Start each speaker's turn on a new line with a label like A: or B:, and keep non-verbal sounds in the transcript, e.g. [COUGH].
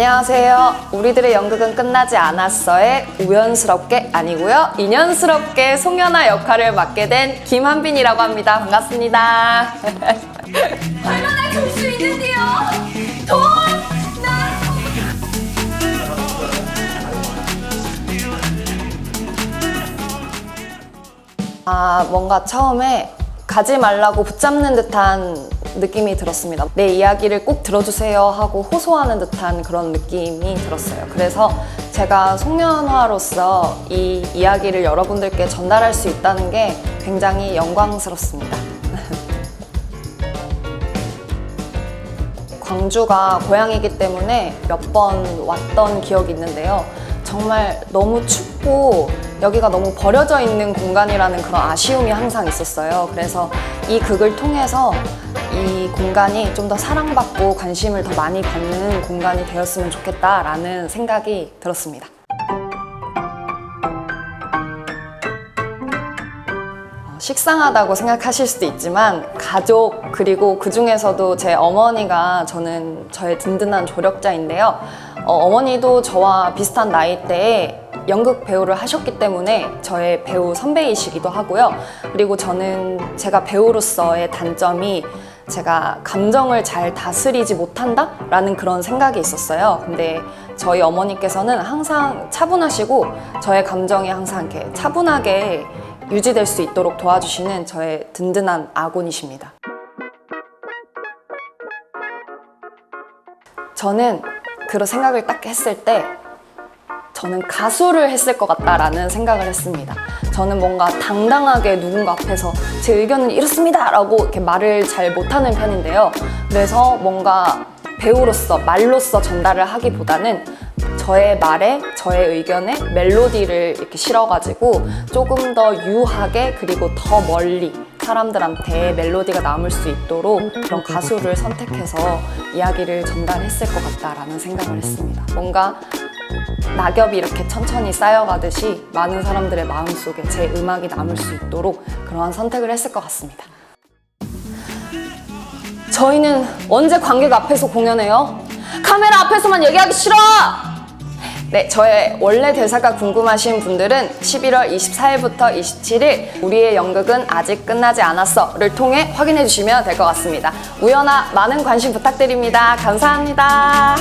A: 안녕하세요. 우리들의 연극은 끝나지 않았어의 우연스럽게 아니고요. 인연스럽게 송연아 역할을 맡게 된 김한빈이라고 합니다. 반갑습니다. [LAUGHS]
B: 얼마나 줄 수 있는데요? 돈! 나!
A: 아, 뭔가 처음에 가지 말라고 붙잡는 듯한 느낌이 들었습니다. 내 이야기를 꼭 들어주세요 하고 호소하는 듯한 그런 느낌이 들었어요. 그래서 제가 송년화로서 이 이야기를 여러분들께 전달할 수 있다는 게 굉장히 영광스럽습니다. [LAUGHS] 광주가 고향이기 때문에 몇 번 왔던 기억이 있는데요. 정말 너무 춥고 여기가 너무 버려져 있는 공간이라는 그런 아쉬움이 항상 있었어요. 그래서 이 극을 통해서 이 공간이 좀 더 사랑받고 관심을 더 많이 받는 공간이 되었으면 좋겠다라는 생각이 들었습니다. 어, 식상하다고 생각하실 수도 있지만 가족 그리고 그 중에서도 제 어머니가 저는 저의 든든한 조력자인데요. 어, 머니도 저와 비슷한 나이대에 연극 배우를 하셨기 때문에 저의 배우 선배이시기도 하고요. 그리고 저는 제가 배우로서의 단점이 제가 감정을 잘 다스리지 못한다 라는 그런 생각이 있었어요. 근데 저희 어머니께서는 항상 차분하시고 저의 감정이 항상 이렇게 차분하게 유지될 수 있도록 도와주시는 저의 든든한 아군이십니다. 저는 그런 생각을 딱 했을 때 저는 가수를 했을 것 같다라는 생각을 했습니다. 저는 뭔가 당당하게 누군가 앞에서 제 의견은 이렇습니다! 라고 이렇게 말을 잘 못하는 편인데요. 그래서 뭔가 배우로서, 말로써 전달을 하기보다는 저의 말에, 저의 의견에 멜로디를 이렇게 실어가지고 조금 더 유하게 그리고 더 멀리 사람들한테 멜로디가 남을 수 있도록 그런 가수를 선택해서 이야기를 전달했을 것 같다라는 생각을 했습니다. 뭔가 낙엽이 이렇게 천천히 쌓여가듯이 많은 사람들의 마음속에 제 음악이 남을 수 있도록 그러한 선택을 했을 것 같습니다. 저희는 언제 관객 앞에서 공연해요? 카메라 앞에서만 얘기하기 싫어! 네, 저의 원래 대사가 궁금하신 분들은 11월 24일부터 27일 우리의 연극은 아직 끝나지 않았어를 통해 확인해 주시면 될 것 같습니다. 우연아 많은 관심 부탁드립니다. 감사합니다.